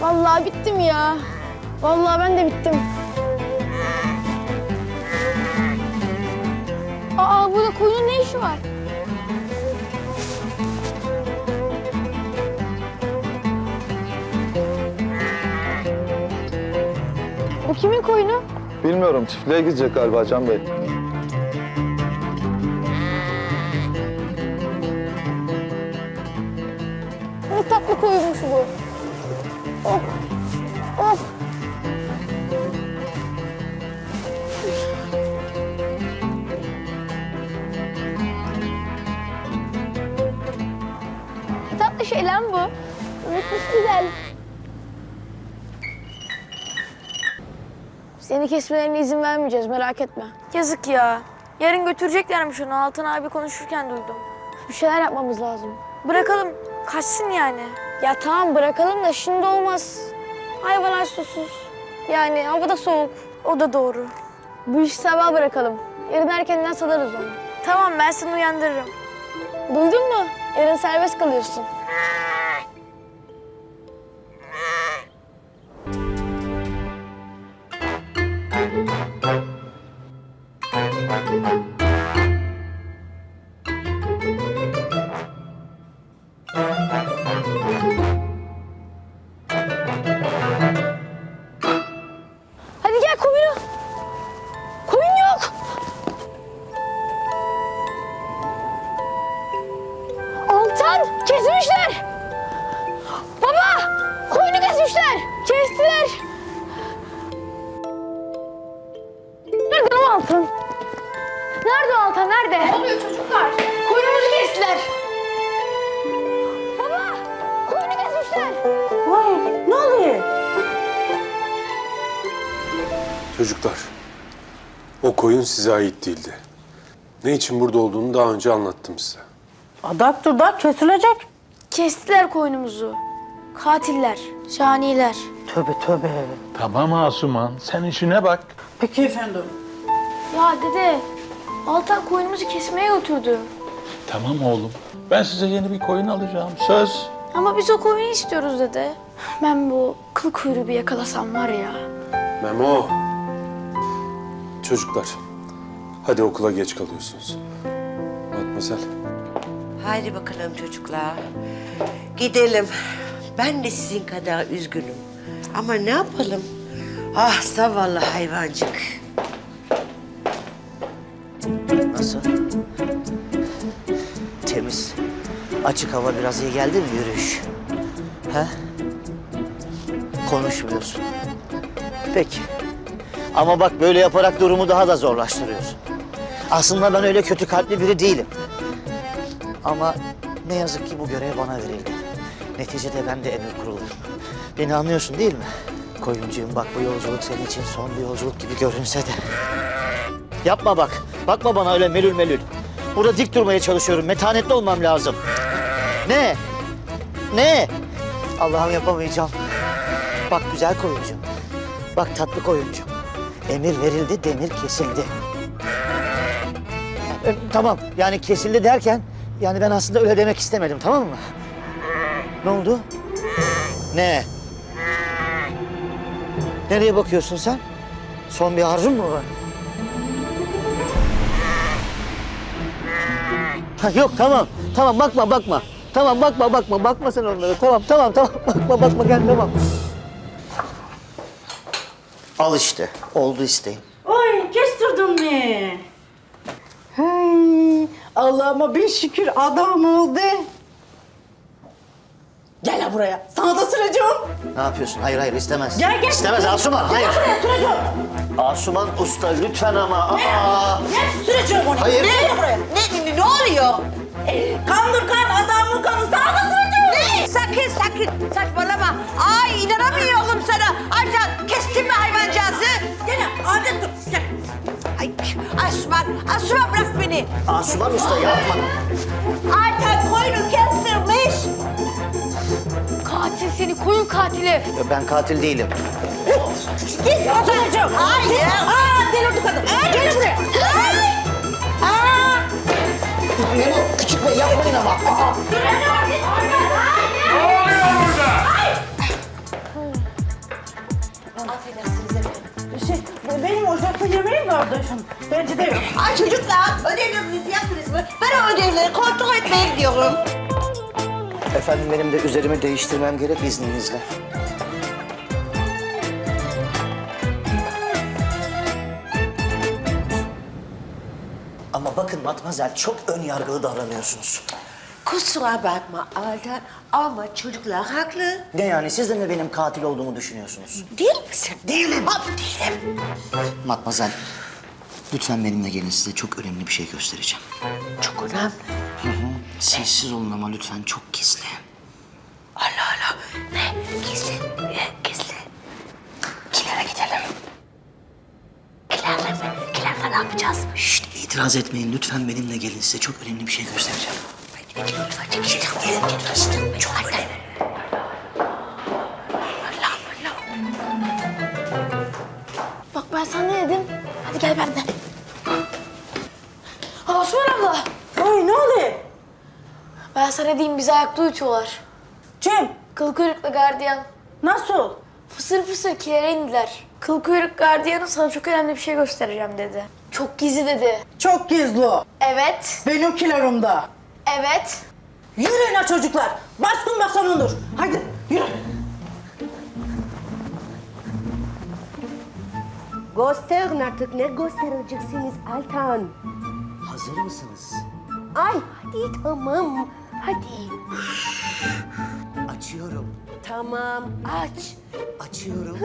Vallahi bittim ya. Vallahi ben de bittim. Aa burada koyunun ne işi var? Bu kimin koyunu? Bilmiyorum çiftliğe gidecek galiba Can Bey. Ne tatlı koyunmuş bu. Oh. Oh. Tatlı şey lan bu. Unutmuş güzel. Seni kesmelerine izin vermeyeceğiz merak etme. Yazık ya. Yarın götüreceklermiş onu. Altan abi konuşurken duydum. Bir şeyler yapmamız lazım. Bırakalım. Kaçsın yani. Ya tamam bırakalım da şimdi olmaz. Hayvanlar susuz. Yani hava da soğuk. O da doğru. Bu işi sabah bırakalım. Yarın erkenden salarız onu. Tamam ben seni uyandırırım. Duydun mu? Yarın serbest kalıyorsun. Hadi gel koyunu. Koyun yok. Altan kesmişler. Baba koyunu kesmişler. Kestiler. Çocuklar, o koyun size ait değildi. Ne için burada olduğunu daha önce anlattım size. Adak dudak kesilecek. Kestiler koynumuzu. Katiller, caniler. Tövbe tövbe. Tamam Asuman, sen işine bak. Peki efendim. Ya dede, Altan koyunumuzu kesmeye götürdü. Tamam oğlum, ben size yeni bir koyun alacağım, söz. Ama biz o koyunu istiyoruz dede. Ben bu kıl kuyruğu bir yakalasam var ya. Memo. Çocuklar, hadi okula geç kalıyorsunuz. Matmazel, Haydi bakalım çocuklar. Gidelim. Ben de sizin kadar üzgünüm. Ama ne yapalım? Ah zavallı hayvancık. Nasıl? Temiz. Açık hava biraz iyi geldi mi yürüyüş? He? Konuşmuyorsun. Peki. Ama bak böyle yaparak durumu daha da zorlaştırıyorsun. Aslında ben öyle kötü kalpli biri değilim. Ama ne yazık ki bu görev bana verildi. Neticede ben de emir kuruluyum. Beni anlıyorsun değil mi? Koyuncuğum bak bu yolculuk senin için son bir yolculuk gibi görünse de. Yapma bak. Bakma bana öyle melül melül. Burada dik durmaya çalışıyorum. Metanetli olmam lazım. Ne? Ne? Allah'ım yapamayacağım. Bak güzel koyuncu. Bak tatlı koyuncu. Emir verildi, demir kesildi. E, tamam, yani kesildi derken... ...yani ben aslında öyle demek istemedim, tamam mı? Ne oldu? Ne? Nereye bakıyorsun sen? Son bir arzun mu var? Ha, yok tamam. Tamam bakma bakma. Tamam bakma bakma. Bakma sen onlara. Tamam tamam tamam. Bakma bakma gel tamam. Al işte. Oldu isteğim. Oy kestirdin mi? Hey, Allah'ıma bin şükür adam oldu. Gel ha buraya. Sana da süreceğim. Ne yapıyorsun? Hayır hayır istemez. Gel, gel. İstemez Asuman. Hayır. Buraya süreceğim. Asuman usta lütfen ama. Aa. Gel süreceğim onu. Hayır. Gel buraya. Ne, ne, ne oluyor? Kandır kan adamın kanı. Sana da süreceğim. Ne? Sakın sakın saçmalama. Ay inanamıyorum sana. Aycan kestin mi hayvancağızı? Ha, adet dur. Gel. Ay Asman, Asman bırak beni. Asuman usta yapma. Aycan koyunu kestirmiş. Katil seni koyun katili. Ya Ben katil değilim. Git süreceğim. Hayır. Aa delirdi kadın. Gel buraya. Aa. Memo küçük bey yapmayın ama. Aa. Mutfakta yemeği mi vardı? Bence de yok. Ay çocuklar ödevlerinizi yaptınız mı? Ben o ödevleri kontrol etmeye gidiyorum. Efendim benim de üzerimi değiştirmem gerek izninizle. Ama bakın Matmazel çok ön yargılı davranıyorsunuz. Kusura bakma Altan ama çocuklar haklı. Ne yani siz de mi benim katil olduğumu düşünüyorsunuz? Değil misin? Değilim. Abi değilim. Matmazel, lütfen benimle gelin size çok önemli bir şey göstereceğim. Çok önemli. Sessiz olun ama lütfen çok gizli. Allah Allah. Ne? Gizli. Ne? Gizli. Kilere gidelim. Kilerle mi? Kilerle ne yapacağız? Şşt itiraz etmeyin lütfen benimle gelin size çok önemli bir şey göstereceğim. Bak ben sana ne dedim? Hadi gel benden. Ha, Osman abla. Ay ne oluyor? Ben sana diyeyim bizi ayakta uyutuyorlar. Kim? Kıl kuyruklu gardiyan. Nasıl? Fısır fısır kilere indiler. Kıl kuyruk gardiyanı sana çok önemli bir şey göstereceğim dedi. Çok gizli dedi. Çok gizli. Evet, Benim kilarımda. Evet. Yürüyün ha çocuklar. Baskın basanındır. Hadi yürü. Gösterin artık. Ne göstereceksiniz Altan? Hazır mısınız? Ay hadi tamam. Hadi. Açıyorum. Tamam aç. Açıyorum.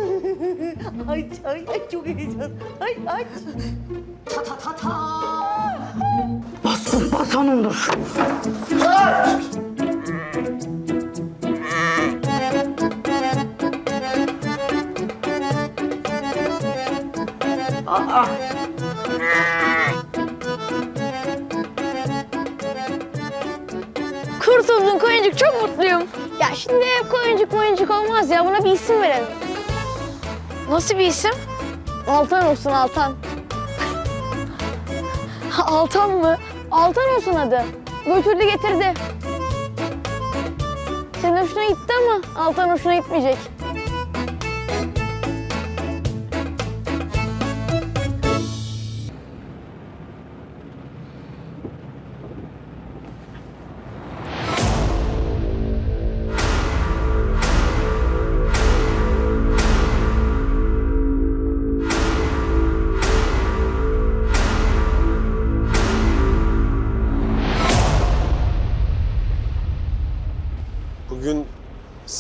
Aç ay ay çok heyecan. Ay aç. ta ta ta ta. Baskın basanındır. Kurtuldun koyuncuk çok mutluyum. Ya şimdi hep koyuncuk koyuncuk olmaz ya buna bir isim verelim. Nasıl bir isim? Altan olsun Altan. Altan mı? Altan olsun adı. Götürdü getirdi. Senin hoşuna gitti ama Altan hoşuna gitmeyecek.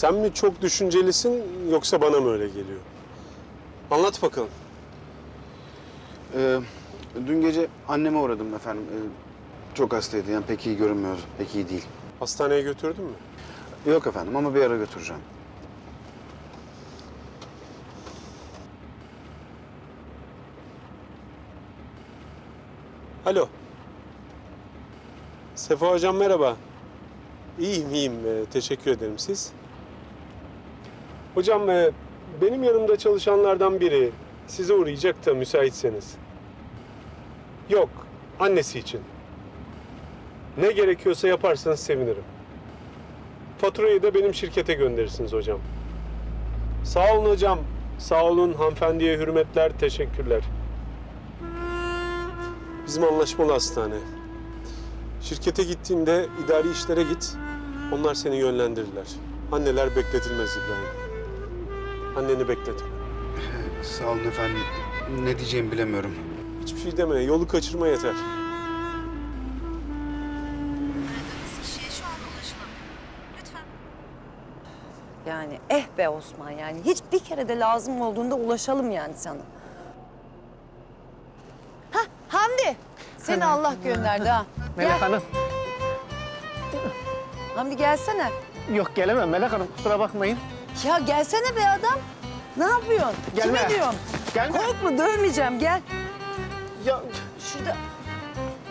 Sen mi çok düşüncelisin yoksa bana mı öyle geliyor? Anlat bakalım. Ee, dün gece anneme uğradım efendim. Ee, çok hastaydı yani pek iyi görünmüyordu. Pek iyi değil. Hastaneye götürdün mü? Yok efendim ama bir ara götüreceğim. Alo. Sefa hocam merhaba. İyiyim iyiyim. Ee, teşekkür ederim. Siz? Hocam e, benim yanımda çalışanlardan biri size uğrayacak da müsaitseniz. Yok. Annesi için. Ne gerekiyorsa yaparsanız sevinirim. Faturayı da benim şirkete gönderirsiniz hocam. Sağ olun hocam. Sağ olun hanımefendiye hürmetler, teşekkürler. Bizim anlaşmalı hastane. Şirkete gittiğinde idari işlere git. Onlar seni yönlendirirler. Anneler bekletilmez İbrahim. Anneni bekletme. Sağ olun efendim. Ne diyeceğimi bilemiyorum. Hiçbir şey deme. Yolu kaçırma yeter. Yani eh be Osman yani hiç bir kere de lazım olduğunda ulaşalım yani sana. Hah Hamdi seni Allah gönderdi ha. Melek Hanım. Hamdi gelsene. Yok gelemem Melek Hanım kusura bakmayın. Ya gelsene be adam. Ne yapıyorsun? Gelme. Kime diyorsun? Gelme. Korkma dövmeyeceğim gel. Ya, Şurada.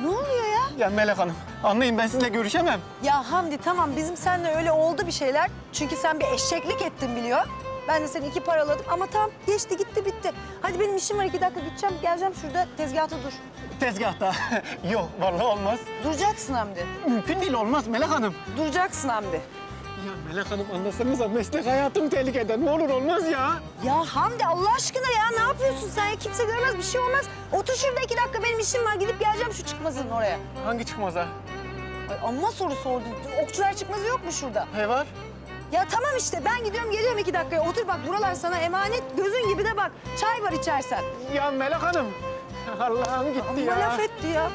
Ne oluyor ya? ya Melek Hanım anlayın ben sizinle görüşemem. Ya Hamdi tamam bizim seninle öyle oldu bir şeyler. Çünkü sen bir eşeklik ettin biliyor. Ben de seni iki paraladım ama tamam geçti gitti bitti. Hadi benim işim var iki dakika gideceğim geleceğim şurada tezgahta dur. Tezgahta. Yok vallahi olmaz. Duracaksın Hamdi. Mümkün değil olmaz Melek Hanım. Duracaksın Hamdi. Ya Melek Hanım anlasanıza meslek hayatım tehlikede. Ne olur olmaz ya. Ya Hamdi Allah aşkına ya ne yapıyorsun sen? ya? Kimse görmez bir şey olmaz. Otur şurada iki dakika benim işim var. Gidip geleceğim şu çıkmazın oraya. Hangi çıkmaza? Ay amma soru sordun. Okçular çıkmazı yok mu şurada? He var. Ya tamam işte ben gidiyorum geliyorum iki dakikaya. Otur bak buralar sana emanet. Gözün gibi de bak. Çay var içersen. Ya Melek Hanım. Allah'ım gitti Amma ya. laf etti ya.